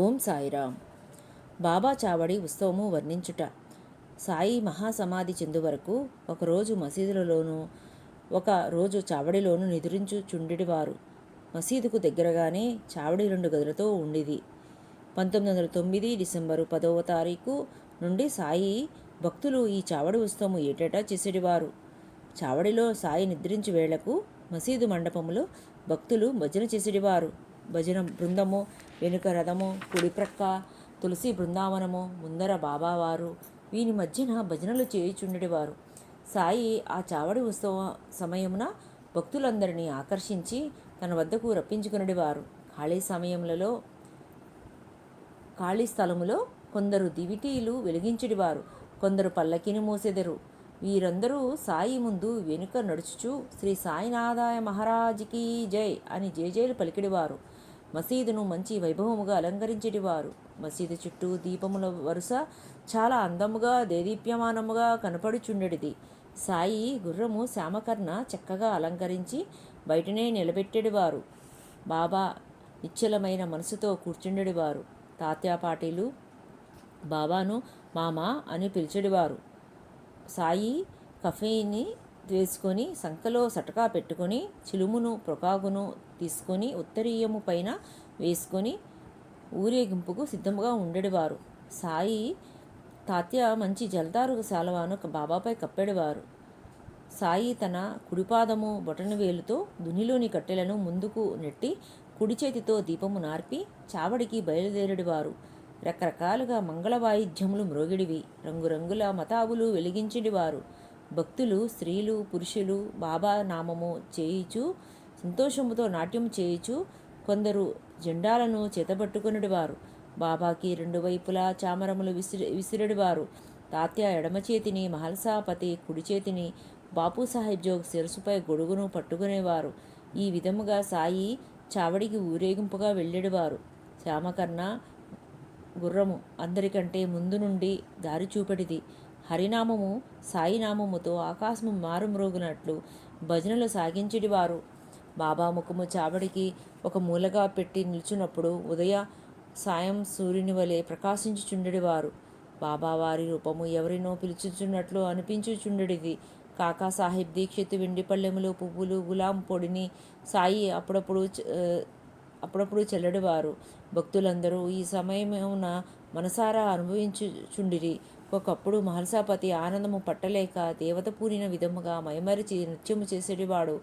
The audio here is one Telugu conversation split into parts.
ఓం సాయిరామ్. బాబా చావడి ఉత్సవము వర్ణించుట. సాయి మహాసమాధి చెందు వరకు ఒకరోజు మసీదులలోనూ ఒక రోజు చావడిలోనూ నిద్రించుచుండెడివారు మసీదుకు దగ్గరగానే చావడి రెండు గదులతో ఉండిది. పంతొమ్మిది వందల తొమ్మిది డిసెంబరు పదవ తారీఖు నుండి సాయి భక్తులు ఈ చావడి ఉత్సవము ఏటేటా చేసేటివారు చావడిలో సాయి నిద్రించు వేళకు మసీదు మండపములో భక్తులు భజన చేసేటివారు భజన బృందము వెనుక రథము కుడిప్రక్క తులసి బృందావనము ముందర బాబావారు. వీని మధ్యన భజనలు చేయుచుండేవారు సాయి ఆ చావడి ఉత్సవ సమయమున భక్తులందరినీ ఆకర్షించి తన వద్దకు రప్పించుకునేవారు ఖాళీ సమయములలో ఖాళీ స్థలములో కొందరు దివిటీలు వెలిగించడివారు. కొందరు పల్లకిని మోసెదరు. వీరందరూ సాయి ముందు వెనుక నడుచుచు శ్రీ సాయినాథాయ మహారాజుకి జై అని జేజేలు పలికిడివారు. మసీదును మంచి వైభవముగా అలంకరించేటివారు. మసీదు చుట్టూ దీపముల వరుస చాలా అందముగా దేదీప్యమానముగా కనపడుచుండెడిది. సాయి గుర్రము శ్యామకర్ణ చక్కగా అలంకరించి బయటనే నిలబెట్టేడివారు. బాబా నిశ్చలమైన మనసుతో కూర్చుండెడివారు. తాత్యా పాటీలు బాబాను మామ అని పిలిచెడివారు. సాయి కఫేని వేసుకొని సంకలో సటకా పెట్టుకొని చిలుమును ప్రొకాగును తీసుకొని ఉత్తరీయము పైన వేసుకొని ఊరేగింపుకు సిద్ధముగా ఉండేవారు. సాయి తాత్య మంచి జలదారు శాలవాను బాబాపై కప్పెడేవారు. సాయి తన కుడిపాదము బొటన వేలుతో దునిలోని కట్టెలను ముందుకు నెట్టి కుడి చేతితో దీపము నార్పి చావడికి బయలుదేరడివారు. రకరకాలుగా మంగళ వాయిద్యములు మ్రోగిడివి. రంగురంగుల మతాబులు వెలిగించిడివారు. భక్తులు స్త్రీలు పురుషులు బాబా నామము చేయిచు సంతోషముతో నాట్యం చేయిచు కొందరు జెండాలను చేతబట్టుకునిడివారు. బాబాకి రెండు వైపులా చామరములు విసిరి విసిరిడివారు. తాత్య ఎడమ చేతిని మహల్సాపతి కుడి చేతిని బాపు సాహెబ్ జోగ్ శిరసుపై గొడుగును పట్టుకునేవారు. ఈ విధముగా సాయి చావడికి ఊరేగింపుగా వెళ్ళేడివారు. శ్యామకర్ణ గుర్రము అందరికంటే ముందు నుండి దారి చూపెడిది. హరినామము సాయినామముతో ఆకాశము మారుమ్రోగినట్లు భజనలు సాగించిడివారు. బాబా ముఖము చావడికి ఒక మూలగా పెట్టి నిల్చున్నప్పుడు ఉదయ సాయం సూర్యుని వలె ప్రకాశించుచుండెడివారు. బాబావారి రూపము ఎవరినో పిలుచుచున్నట్లు అనిపించుచుండెడిది. కాకాసాహెబ్ దీక్షిత్ వెండి పళ్ళెములు పువ్వులు గులాం పొడిని సాయి అప్పుడప్పుడు అప్పుడప్పుడు చెల్లడివారు. భక్తులందరూ ఈ సమయమున మనసారా అనుభవించుచుండిరి. ఒకప్పుడు మహర్షాపతి ఆనందము పట్టలేక దేవత పూరిన విధముగా మైమరిచి నృత్యము చేసేటివాడు.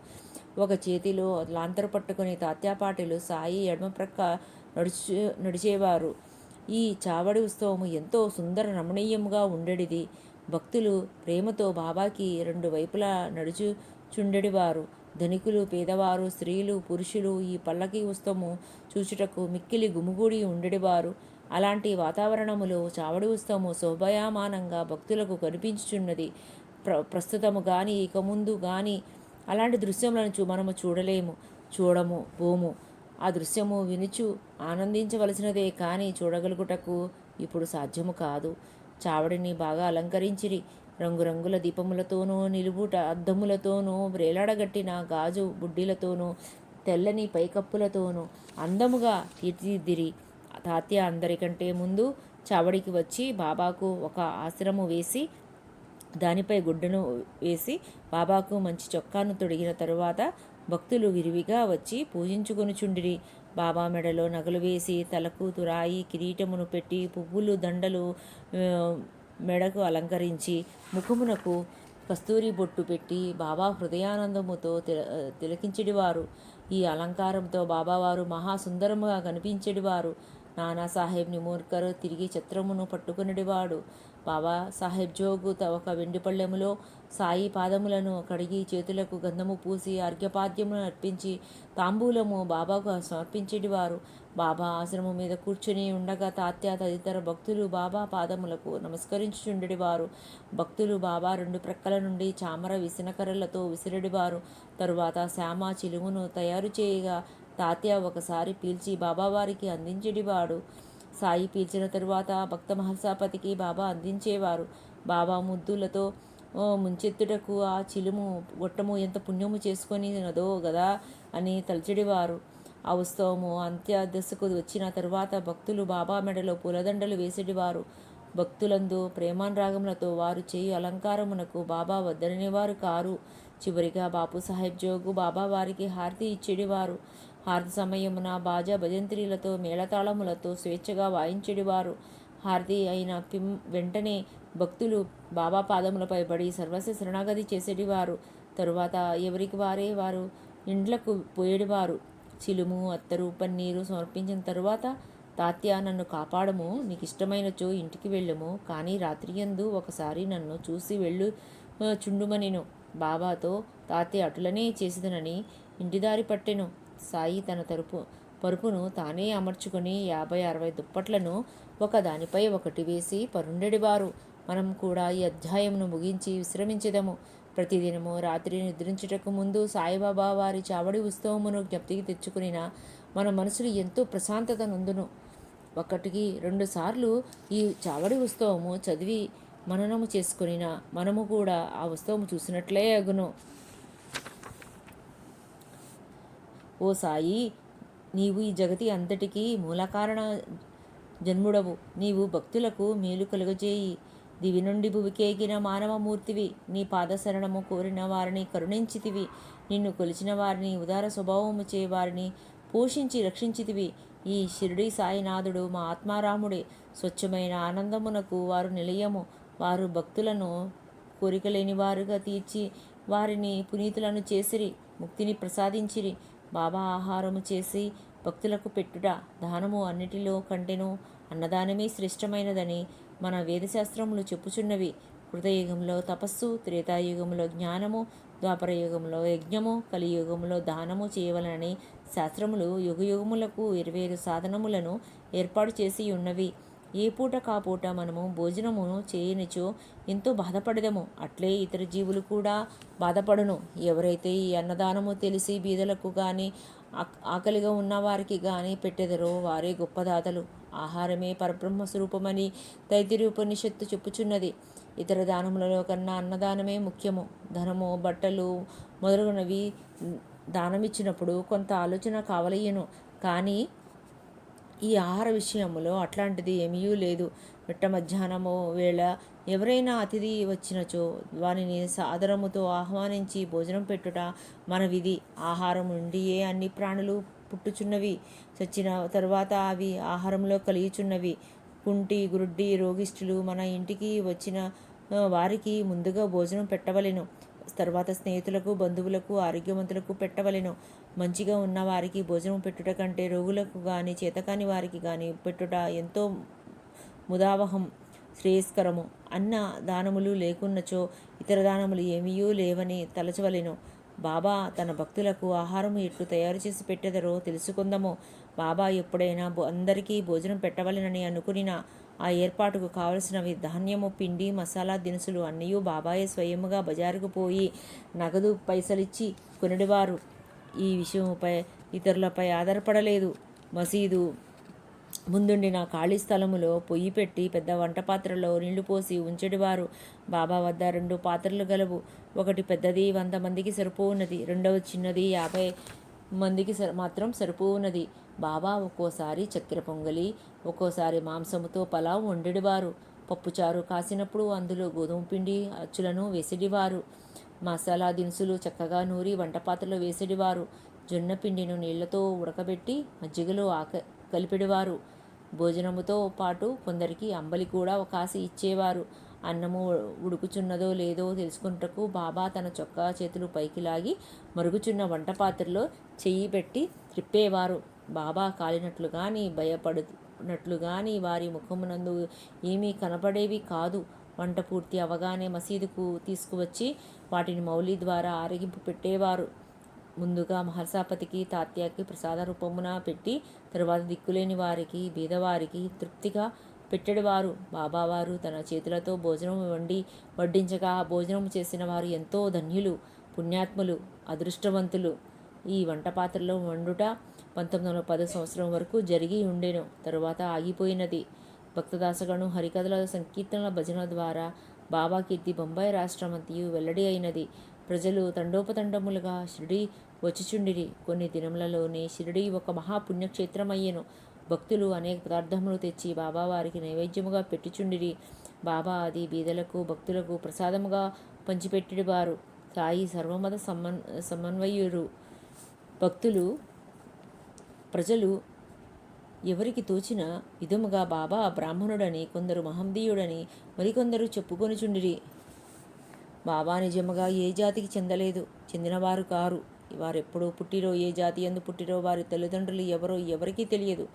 ఒక చేతిలో లాంతర పట్టుకుని తాత్యాపాటిలు సాయి ఎడమ ప్రక్క నడుచు నడిచేవారు. ఈ చావడి ఉత్సవము ఎంతో సుందర రమణీయముగా ఉండేడిది. భక్తులు ప్రేమతో బాబాకి రెండు వైపులా నడుచు చుండెడివారు ధనికులు పేదవారు స్త్రీలు పురుషులు ఈ పల్లకి ఉత్సవము చూచుటకు మిక్కిలి గుమిగూడి ఉండేవారు అలాంటి వాతావరణములో చావడి ఉత్సవము శోభయామానంగా భక్తులకు కనిపించుచున్నది. ప్ర ప్రస్తుతము కానీ ఇక ముందు కానీ అలాంటి దృశ్యములను చూ మనము చూడలేము చూడము పోము. ఆ దృశ్యము వినుచు ఆనందించవలసినదే కానీ చూడగలుగుటకు ఇప్పుడు సాధ్యము కాదు. చావడిని బాగా అలంకరించిరి. రంగురంగుల దీపములతోనూ నిలుబూట అద్దములతోనూ వ్రేలాడగట్టిన గాజు బుడ్డీలతోనూ తెల్లని పైకప్పులతోనూ అందముగా తీర్చిదిద్దిరి. తాత్య అందరికంటే ముందు చావడికి వచ్చి బాబాకు ఒక ఆశ్రము వేసి దానిపై గుడ్డను వేసి బాబాకు మంచి చొక్కాను తొడిగిన తరువాత భక్తులు విరివిగా వచ్చి పూజించుకొనుచుండిరి. బాబా మెడలో నగలు వేసి తలకు తురాయి కిరీటమును పెట్టి పువ్వులు దండలు మెడకు అలంకరించి ముఖమునకు కస్తూరి బొట్టు పెట్టి బాబా హృదయానందముతో తిల తిలకించెడివారు. ఈ అలంకారంతో బాబావారు మహాసుందరముగా కనిపించెడివారు. నానాసాహెబ్ నిమూర్కర్ తిరిగి చిత్రమును పట్టుకునేవాడు బాబాసాహెబ్ జోగు ఒక వెండి పళ్ళెములో సాయి పాదములను కడిగి చేతులకు గంధము పూసి అర్ఘ్యపాద్యమును అర్పించి తాంబూలము బాబాకు సమర్పించేటివారు బాబా ఆశ్రమం మీద కూర్చుని ఉండగా తాత్య తదితర భక్తులు బాబా పాదములకు నమస్కరించుచుండెడివారు. భక్తులు బాబా రెండు ప్రక్కల నుండి చామర విసనకర్రలతో విసిరెడివారు. తరువాత శ్యామ చిలుమును తయారు చేయగా తాత్య ఒకసారి పీల్చి బాబావారికి అందించేటివాడు. సాయి పీల్చిన తరువాత భక్త మహల్సాపతికి బాబా అందించేవారు. బాబా ముద్దులతో ముంచెత్తుటకు ఆ చిలుము గొట్టము ఎంత పుణ్యము చేసుకొని నదో గదా అని తలచడివారు. ఆ ఉత్సవము అంత్యదశకు వచ్చిన తరువాత భక్తులు బాబా మెడలో పూలదండలు వేసేటివారు. భక్తులందు ప్రేమానురాగములతో వారు చేయు అలంకారమునకు బాబా వద్దనేవారు కారు. చివరిగా బాపు సాహెబ్ జోగు బాబా వారికి హారతి ఇచ్చేడివారు హారతి సమయమున బాజా భజంత్రీలతో మేళతాళములతో స్వేచ్ఛగా వాయించేడివారు. హారతి అయిన పిం వెంటనే భక్తులు బాబా పాదములపై పడి సర్వస్వ శరణాగతి చేసేటివారు తరువాత ఎవరికి వారే వారు? ఇండ్లకు పోయేడివారు. చిలుము అత్తరు పన్నీరు సమర్పించిన తరువాత తాత్య నన్ను కాపాడము నీకు ఇష్టమైనచో ఇంటికి వెళ్ళము కానీ రాత్రి ఎందు ఒకసారి నన్ను చూసి వెళ్ళు చుండుమనిను. బాబాతో తాత్య అటులనే చేసిదనని ఇంటిదారి పట్టెను. సాయి తన తరపు పరుపును తానే అమర్చుకొని యాభై అరవై దుప్పట్లను ఒక దానిపై ఒకటి వేసి పరుండెడివారు. మనం కూడా ఈ అధ్యాయమును ముగించి విశ్రమించదము. ప్రతిదినము రాత్రి నిద్రించుటకు ముందు సాయిబాబా వారి చావడి ఉత్సవమును జ్ఞప్తికి తెచ్చుకునిన మన మనసులు ఎంతో ప్రశాంతత నందును. ఒకటికి రెండు సార్లు ఈ చావడి ఉత్సవము చదివి మననము చేసుకునిన మనము కూడా ఆ ఉత్సవము చూసినట్లే అగును. ఓ సాయి నీవు ఈ జగతి అంతటికీ మూలకారణ జన్ముడవు. నీవు భక్తులకు మేలు కలుగజేయి. దివి నుండి భువికేగిన మానవమూర్తివి. నీ పాదశరణము కోరిన వారిని కరుణించితివి. నిన్ను కొలిచిన వారిని ఉదార స్వభావము చే వారిని పోషించి రక్షించితివి. ఈ షిరిడి సాయినాథుడు మా ఆత్మారాముడే. స్వచ్ఛమైన ఆనందమునకు వారు నిలయము. వారు భక్తులను కోరికలేని వారుగా తీర్చి వారిని పునీతులను చేసిరి. ముక్తిని ప్రసాదించిరి. బాబా ఆహారము చేసి భక్తులకు పెట్టుట దానము అన్నిటిలో కంటెను అన్నదానమే శ్రేష్టమైనదని మన వేదశాస్త్రములు చెప్పుచున్నవి. కృతయుగంలో తపస్సు త్రేతాయుగంలో జ్ఞానము ద్వాపరయుగంలో యజ్ఞము కలియుగంలో దానము చేయవలనని శాస్త్రములు యుగయుగములకు వేర్వేరు సాధనములను ఏర్పాటు చేసి ఉన్నవి ఏ పూట కాపూట మనము భోజనమును చేయనిచో ఎంతో బాధపడదము. అట్లే ఇతర జీవులు కూడా బాధపడును. ఎవరైతే ఈ అన్నదానము తెలిసి బీదలకు కానీ ఆకలిగా ఉన్న వారికి కానీ పెట్టెదరో వారే గొప్పదాతలు ఆహారమే పరబ్రహ్మ స్వరూపమని తైతిరి ఉపనిషత్తు చెప్పుచున్నది. ఇతర దానములలో కన్నా అన్నదానమే ముఖ్యము. ధనము బట్టలు మొదలగునవి దానమిచ్చినప్పుడు కొంత ఆలోచన కావలయ్యను. కానీ ఈ ఆహార విషయంలో అట్లాంటిది ఏమీ లేదు. మిట్ట మధ్యాహ్నము వేళ ఎవరైనా అతిథి వచ్చినచో వారిని సాదరముతో ఆహ్వానించి భోజనం పెట్టుట మన విధి. ఆహారం నుండియే అన్ని ప్రాణులు పుట్టుచున్నవి. చచ్చిన తర్వాత అవి ఆహారంలో కలిగిచున్నవి కుంటి గురుడ్డి రోగిష్ఠులు మన ఇంటికి వచ్చిన వారికి ముందుగా భోజనం పెట్టవలెను. తర్వాత స్నేహితులకు బంధువులకు ఆరోగ్యవంతులకు పెట్టవలెను. మంచిగా ఉన్న వారికి భోజనం పెట్టుట కంటే రోగులకు కానీ చేతకాని వారికి కానీ పెట్టుట ఎంతో ముదావహం శ్రేయస్కరము. అన్న దానములు లేకున్నచో ఇతర దానములు ఏమీయూ లేవని తలచవలెను. బాబా తన భక్తులకు ఆహారము ఎట్లు తయారు చేసి పెట్టెదరో తెలుసుకుందాము. బాబా ఎప్పుడైనా అందరికీ భోజనం పెట్టవలెనని అనుకునిన ఆ ఏర్పాటుకు కావలసినవి ధాన్యము పిండి మసాలా దినుసులు అన్నీ బాబాయే స్వయముగా బజారుకు పోయి నగదు పైసలిచ్చి కొనుడివారు. ఈ విషయముపై ఇతరులపై ఆధారపడలేదు. మసీదు ముందుండిన ఖాళీ స్థలములో పొయ్యి పెట్టి పెద్ద వంట పాత్రలో నీళ్ళు పోసి ఉంచెడివారు బాబా వద్ద రెండు పాత్రలు గలవు. ఒకటి పెద్దది వంద మందికి సరిపోవున్నది రెండవ చిన్నది యాభై మందికి సరి మాత్రం సరిపోవున్నది బాబా ఒక్కోసారి చక్కెర పొంగలి ఒక్కోసారి మాంసముతో పలావ్ వండెడివారు పప్పుచారు కాసినప్పుడు అందులో గోధుమ పిండి అచ్చులను వేసేడివారు మసాలా దినుసులు చక్కగా నూరి వంటపాత్రలో వేసేడివారు. జొన్న పిండిను నీళ్ళతో ఉడకబెట్టి మజ్జిగలో ఆక కలిపెడివారు. భోజనముతో పాటు కొందరికి అంబలి కూడా కాసి ఇచ్చేవారు. అన్నము ఉడుకుచున్నదో లేదో తెలుసుకుంటకు బాబా తన చొక్కా చేతులు పైకి లాగి మరుగుచున్న వంట పాత్రలో చెయ్యి పెట్టి త్రిప్పేవారు. బాబా కాలినట్లు కానీ భయపడినట్లు కానీ వారి ముఖమునందు ఏమీ కనపడేవి కాదు. వంట పూర్తి అవగానే మసీదుకు తీసుకువచ్చి వాటిని మౌలి ద్వారా ఆరగింపు పెట్టేవారు. ముందుగా మహర్షాపతికి తాత్యాకి ప్రసాద రూపమున పెట్టి తరువాత దిక్కులేని వారికి బీదవారికి తృప్తిగా పెట్టెడివారు బాబావారు తన చేతులతో భోజనం వండి వడ్డించగా ఆ భోజనం చేసిన వారు ఎంతో ధన్యులు పుణ్యాత్ములు అదృష్టవంతులు. ఈ వంట పాత్రలో వండుట పంతొమ్మిది వందల పది సంవత్సరం వరకు జరిగి ఉండెను. తరువాత ఆగిపోయినది. భక్తదాసగను హరికథల సంకీర్తనల భజన ద్వారా బాబా కీర్తి బొంబాయి రాష్ట్రమంతియు వెల్లడి అయినది. ప్రజలు తండోపతండములుగా షిరిడి వచ్చిచుండిరి. కొన్ని దినములలోనే షిరిడి ఒక మహాపుణ్యక్షేత్రమయ్యను. భక్తులు అనేక పదార్థములు తెచ్చి బాబావారికి నైవేద్యముగా పెట్టుచుండిరి. బాబా అది బీదలకు భక్తులకు ప్రసాదముగా పంచిపెట్టిడివారు. సాయి సర్వమత సమన్ సమన్వయుడు భక్తులు ప్రజలు ఎవరికి తోచిన విధముగా బాబా బ్రాహ్మణుడని కొందరు మహందీయుడని మరికొందరు చెప్పుకొనుచుండిరి. బాబా నిజముగా ఏ జాతికి చెందలేదు చెందినవారు కారు. వారెప్పుడో పుట్టిరో ఏ జాతి ఎందు పుట్టిరో వారి తల్లిదండ్రులు ఎవరో ఎవరికీ తెలియదు.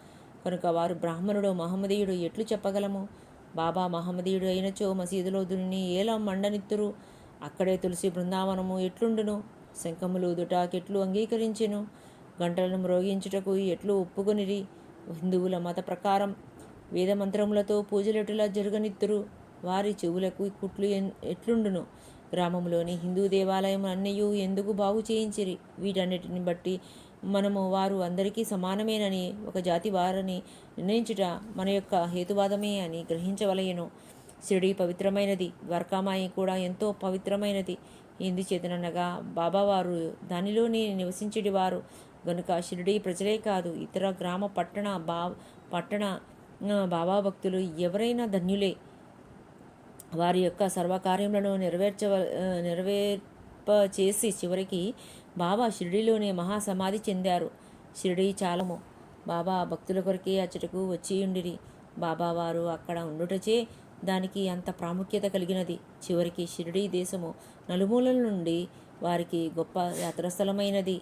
కనుక వారు బ్రాహ్మణుడో మహమ్మదీయుడో ఎట్లు చెప్పగలము? బాబా మహమ్మదీయుడు అయినచో మసీదులో దున్ని ఏలా మండనిత్తురు? అక్కడే తులసి బృందావనము ఎట్లుండును? శంఖములు దుటాకెట్లు అంగీకరించెను? గంటలను మ్రోగించుటకు ఎట్లు ఒప్పుకొనిరి? హిందువుల మత ప్రకారం వేదమంత్రములతో పూజలెటులా జరగనిత్తురు. వారి చెవులకు కుట్లు ఎన్- ఎట్లుండును? గ్రామంలోని హిందూ దేవాలయం అన్నయ్యూ ఎందుకు బాగు చేయించిరి? వీటన్నిటిని బట్టి మనము వారు అందరికీ సమానమేనని ఒక జాతి వారని నిర్ణయించుట మన యొక్క హేతువాదమే అని గ్రహించవలయను షిరిడి పవిత్రమైనది ద్వారకామాయి కూడా ఎంతో పవిత్రమైనది. ఎందుచేతనగా బాబావారు దానిలోనే నివసించేటివారు గనుక షిరిడి ప్రజలే కాదు ఇతర గ్రామ పట్టణ బా పట్టణ బాబా భక్తులు ఎవరైనా ధన్యులే. వారి యొక్క సర్వకార్యములను నెరవేర్చవ నెరవేర్ప చేసి చివరికి బాబా షిరిడిలోనే మహాసమాధి చెందారు. షిరిడి చాలము. బాబా భక్తుల కొరకే అచ్చటకు వచ్చి ఉండిరి. బాబా వారు అక్కడ ఉండుటచే దానికి అంత ప్రాముఖ్యత కలిగినది. చివరికి షిరిడీ దేశము నలుమూలల నుండి వారికి గొప్ప యాత్రాస్థలమైనది.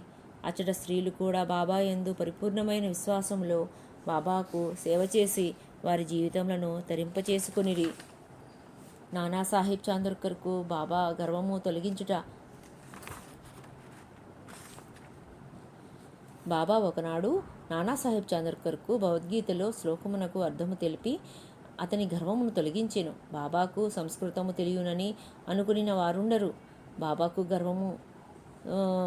అచ్చట స్త్రీలు కూడా బాబా యందు పరిపూర్ణమైన విశ్వాసంలో బాబాకు సేవ చేసి వారి జీవితములను తరింపచేసుకునిరి. నానాసాహెబ్ చాందోర్కర్కు బాబా గర్వము తొలగించుట. బాబా ఒకనాడు నానాసాహెబ్ చాందోర్కర్కు భగవద్గీతలో శ్లోకమునకు అర్థము తెలిపి అతని గర్వమును తొలగించెను. బాబాకు సంస్కృతము తెలియనని అనుకునిన వారుండరు. బాబాకు గర్వము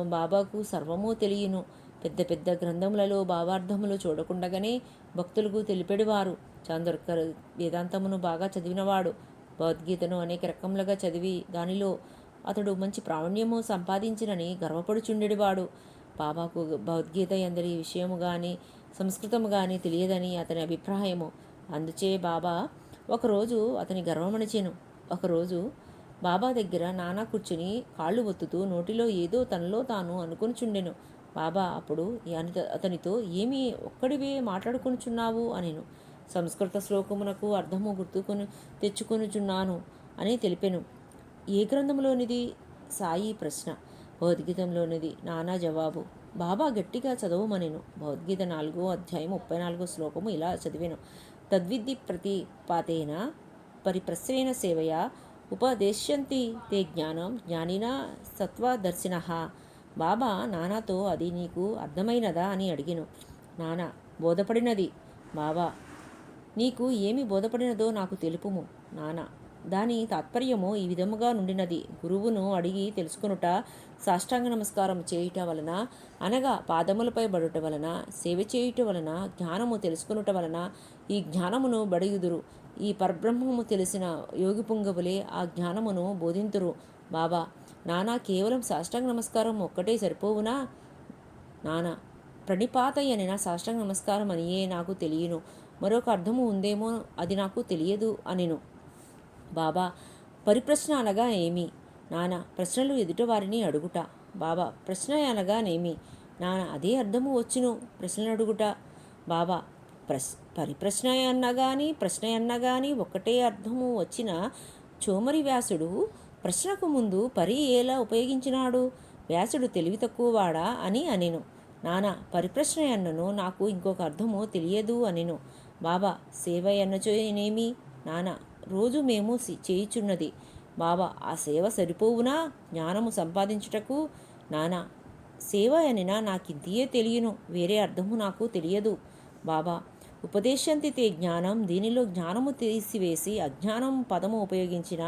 బాబాకు సర్వము తెలియను. పెద్ద పెద్ద గ్రంథములలో భావార్థములు చూడకుండగానే భక్తులకు తెలిపెడివారు. చాందోర్కర్ వేదాంతమును బాగా చదివినవాడు. భగవద్గీతను అనేక రకములుగా చదివి దానిలో అతడు మంచి ప్రావీణ్యము సంపాదించినని గర్వపడుచుండేవాడు. బాబాకు భగవద్గీత ఎందరి విషయము కానీ సంస్కృతము కానీ తెలియదని అతని అభిప్రాయము. అందుచే బాబా ఒకరోజు అతని గర్వమణిచెను ఒకరోజు బాబా దగ్గర నానా కూర్చుని కాళ్ళు ఒత్తుతూ నోటిలో ఏదో తనలో తాను అనుకొనిచుండెను. బాబా అప్పుడు అతనితో ఏమి ఒక్కడివే మాట్లాడుకొనుచున్నావు అనేను. సంస్కృత శ్లోకమునకు అర్థము గుర్తుకొని తెచ్చుకొనుచున్నాను అని తెలిపెను. ఏ గ్రంథంలోనిది సాయి ప్రశ్న. భగవద్గీతంలోనిది. నానా జవాబు. బాబా గట్టిగా చదవమనేను. భగవద్గీత నాలుగో అధ్యాయం ముప్పై నాలుగో శ్లోకము ఇలా చదివాను. తద్విద్ధి ప్రతిపాతేన పరిప్రశ్రేణ సేవయా ఉపదేశ్యంతి తే జ్ఞానం జ్ఞానినా సత్వదర్శిన బాబా నానాతో అది నీకు అర్థమైనదా అని అడిగిను. నానా బోధపడినది. బాబా నీకు ఏమి బోధపడినదో నాకు తెలుపుము. నానా దాని తాత్పర్యము ఈ విధముగా నుండినది. గురువును అడిగి తెలుసుకొనుట సాష్టాంగ నమస్కారం చేయుట వలన అనగా పాదములపై బడుట వలన సేవ చేయుట వలన జ్ఞానము తెలుసుకొనుట వలన ఈ జ్ఞానమును బడియుదురు. ఈ పరబ్రహ్మము తెలిసిన యోగి పుంగవులే ఆ జ్ఞానమును బోధింతురు. బాబా నానా కేవలం సాష్టాంగ నమస్కారం ఒక్కటే సరిపోవునా? నానా ప్రణిపాతయ్యనిన సాష్టాంగ నమస్కారం అనియే నాకు తెలియను. మరొక అర్థము ఉందేమో అది నాకు తెలియదు అనెను. బాబా పరిప్రశ్న అనగా ఏమి? నానా ప్రశ్నలు ఎదుటివారిని అడుగుట. బాబా ప్రశ్న అనగానేమి నాన్న అదే అర్థము వచ్చును ప్రశ్నలు అడుగుట. బాబా ప్రశ్ పరిప్రశ్న అన్నా కానీ ప్రశ్న అన్నా కానీ ఒక్కటే అర్థము వచ్చిన చోమరి వ్యాసుడు ప్రశ్నకు ముందు పరి ఎలా ఉపయోగించినాడు? వ్యాసుడు తెలివి తక్కువవాడా అని అనెను. నానా పరిప్రశ్న అన్నను నాకు ఇంకొక అర్థము తెలియదు అనెను. బాబా సేవ అన్నచోనేమి నానా రోజు మేము చేయుచున్నది. బాబా ఆ సేవ సరిపోవునా? జ్ఞానము సంపాదించుటకు నానా. సేవ అనినా నాకింతియే తెలియను వేరే అర్థము నాకు తెలియదు. బాబా ఉపదేశంతితే జ్ఞానం దీనిలో జ్ఞానము తీసివేసి అజ్ఞానం పదము ఉపయోగించిన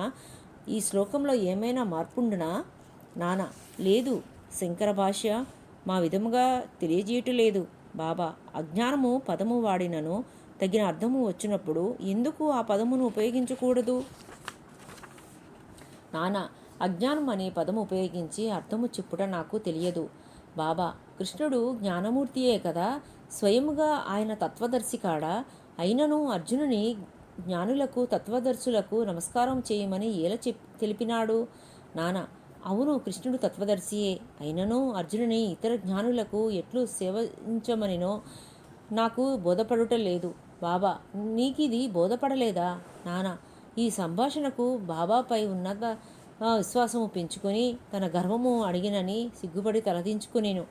ఈ శ్లోకంలో ఏమైనా మార్పుండునా? నానా లేదు. శంకర భాష మా విధముగా తెలియజేయటలేదు. బాబా అజ్ఞానము పదము వాడినను తగిన అర్థము వచ్చినప్పుడు ఎందుకు ఆ పదమును ఉపయోగించకూడదు? నానా అజ్ఞానం అనే పదం ఉపయోగించి అర్థము చెప్పుట నాకు తెలియదు. బాబా కృష్ణుడు జ్ఞానమూర్తియే కదా స్వయముగా ఆయన తత్వదర్శి కాడా? అయినను అర్జునుని జ్ఞానులకు తత్వదర్శులకు నమస్కారం చేయమని ఎలా చెప్ తెలిపినాడు? నానా అవును కృష్ణుడు తత్వదర్శియే. అయినను అర్జునుని ఇతర జ్ఞానులకు ఎట్లు సేవించమనినో నాకు బోధపడుట లేదు. బాబా నీకిది బోధపడలేదా? నానా ఈ సంభాషణకు బాబాపై ఉన్నత విశ్వాసము పెంచుకొని తన గర్వము అడిగినని సిగ్గుపడి తలదించుకునేను.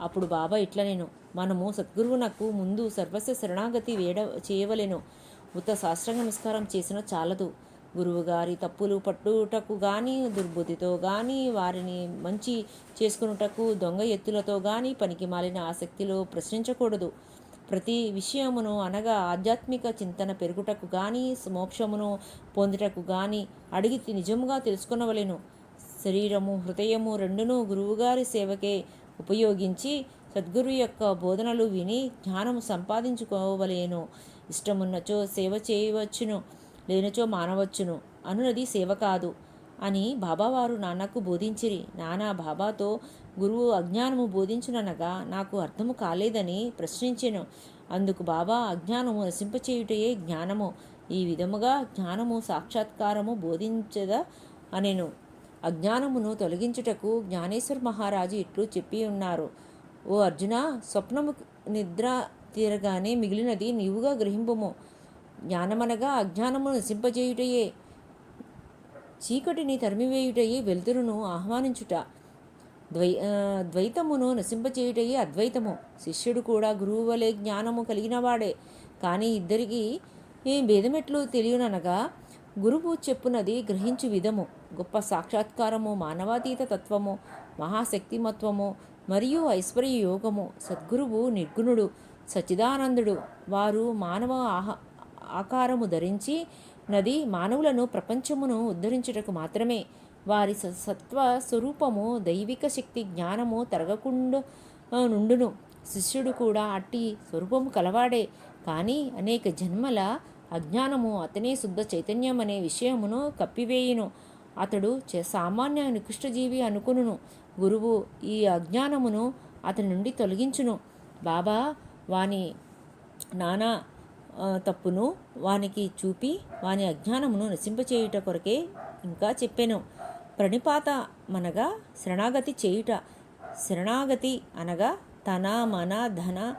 అప్పుడు బాబా ఇట్లా నేను మనము సద్గురువునకు ముందు సర్వస్వ శరణాగతి వేడ చేయవలేను. ఉత్త శాస్త్రంగ నమస్కారం చేసిన చాలదు. గురువుగారి తప్పులు పట్టుటకు కానీ దుర్బుద్ధితో కానీ వారిని మంచి చేసుకున్నటకు దొంగ ఎత్తులతో కానీ పనికి మాలిన ఆసక్తిలో ప్రశ్నించకూడదు. ప్రతి విషయమును అనగా ఆధ్యాత్మిక చింతన పెరుగుటకు కానీ మోక్షమును పొందుటకు కానీ అడిగి నిజముగా తెలుసుకొనవలెను. శరీరము హృదయము రెండును గురువుగారి సేవకే ఉపయోగించి సద్గురు యొక్క బోధనలు విని జ్ఞానము సంపాదించుకోవలేను. ఇష్టమున్నచో సేవ చేయవచ్చును లేనచో మానవచ్చును అనునది సేవ కాదు. అని బాబావారు నాన్నకు బోధించిరి. నానా బాబాతో గురువు అజ్ఞానము బోధించుననగా నాకు అర్థము కాలేదని ప్రశ్నించెను. అందుకు బాబా అజ్ఞానము నశింపచేయుటయే జ్ఞానము. ఈ విధముగా జ్ఞానము సాక్షాత్కారము బోధించద అనెను. అజ్ఞానమును తొలగించుటకు జ్ఞానేశ్వర మహారాజు ఇట్లు చెప్పి ఉన్నారు. ఓ అర్జున స్వప్నము నిద్ర తీరగానే మిగిలినది నీవుగా గ్రహింపుము. జ్ఞానమనగా అజ్ఞానము నశింపజేయుటయే చీకటిని తరిమివేయుటయే వెలుతురును ఆహ్వానించుట. ద్వై ద్వైతమును నశింపచేయుటయే అద్వైతము. శిష్యుడు కూడా గురువు వలె జ్ఞానము కలిగినవాడే. కానీ ఇద్దరికి భేదమెట్లు తెలియననగా గురువు చెప్పునది గ్రహించు విధము. గొప్ప సాక్షాత్కారము మానవాతీత తత్వము మహాశక్తిమత్వము మరియు ఐశ్వర్య యోగము. సద్గురువు నిర్గుణుడు సచ్చిదానందుడు. వారు మానవ ఆహ ఆకారము ధరించి నది మానవులను ప్రపంచమును ఉద్ధరించుటకు మాత్రమే. వారి స- సత్వ స్వరూపము దైవిక శక్తి జ్ఞానము తరగకుండా నుండును. శిష్యుడు కూడా అట్టి స్వరూపము కలవాడే. కానీ అనేక జన్మల అజ్ఞానము అతనే శుద్ధ చైతన్యం అనే విషయమును కప్పివేయును. అతడు సామాన్య నికృష్టజీవి అనుకును గురువు ఈ అజ్ఞానమును అతని నుండి తొలగించును. బాబా వాని నానా తప్పును వానికి చూపి వాని అజ్ఞానమును నశింపచేయుట కొరకే ఇంకా చెప్పాను. ప్రణిపాత మనగా శరణాగతి చేయుట. శరణాగతి అనగా తన మన ధన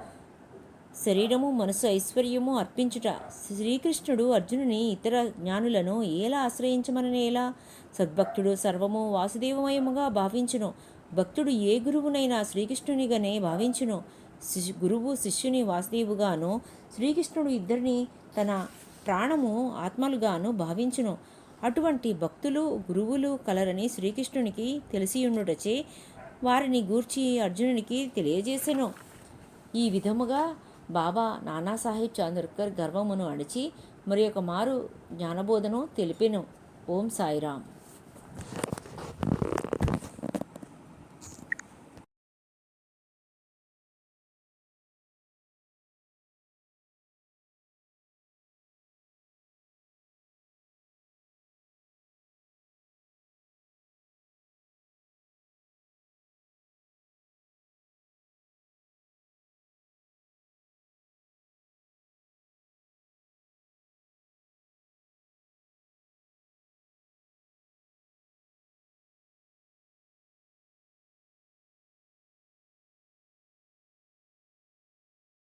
శరీరము మనసు ఐశ్వర్యము అర్పించుట. శ్రీకృష్ణుడు అర్జునుని ఇతర జ్ఞానులను ఎలా ఆశ్రయించమననేలా సద్భక్తుడు సర్వము వాసుదేవమయముగా భావించును. భక్తుడు ఏ గురువునైనా శ్రీకృష్ణునిగానే భావించును. శిశు గురువు శిష్యుని వాసుదేవుగాను శ్రీకృష్ణుడు ఇద్దరిని తన ప్రాణము ఆత్మలుగాను భావించును. అటువంటి భక్తులు గురువులు కలరని శ్రీకృష్ణునికి తెలిసియుండుటచే వారిని గూర్చి అర్జునునికి తెలియజేసెను. ఈ విధముగా బాబా నానాసాహెబ్ చాందర్కర్ గర్వమును అణిచి మరి ఒక మారు జ్ఞానబోధను తెలిపెను. ఓం సాయిరామ్.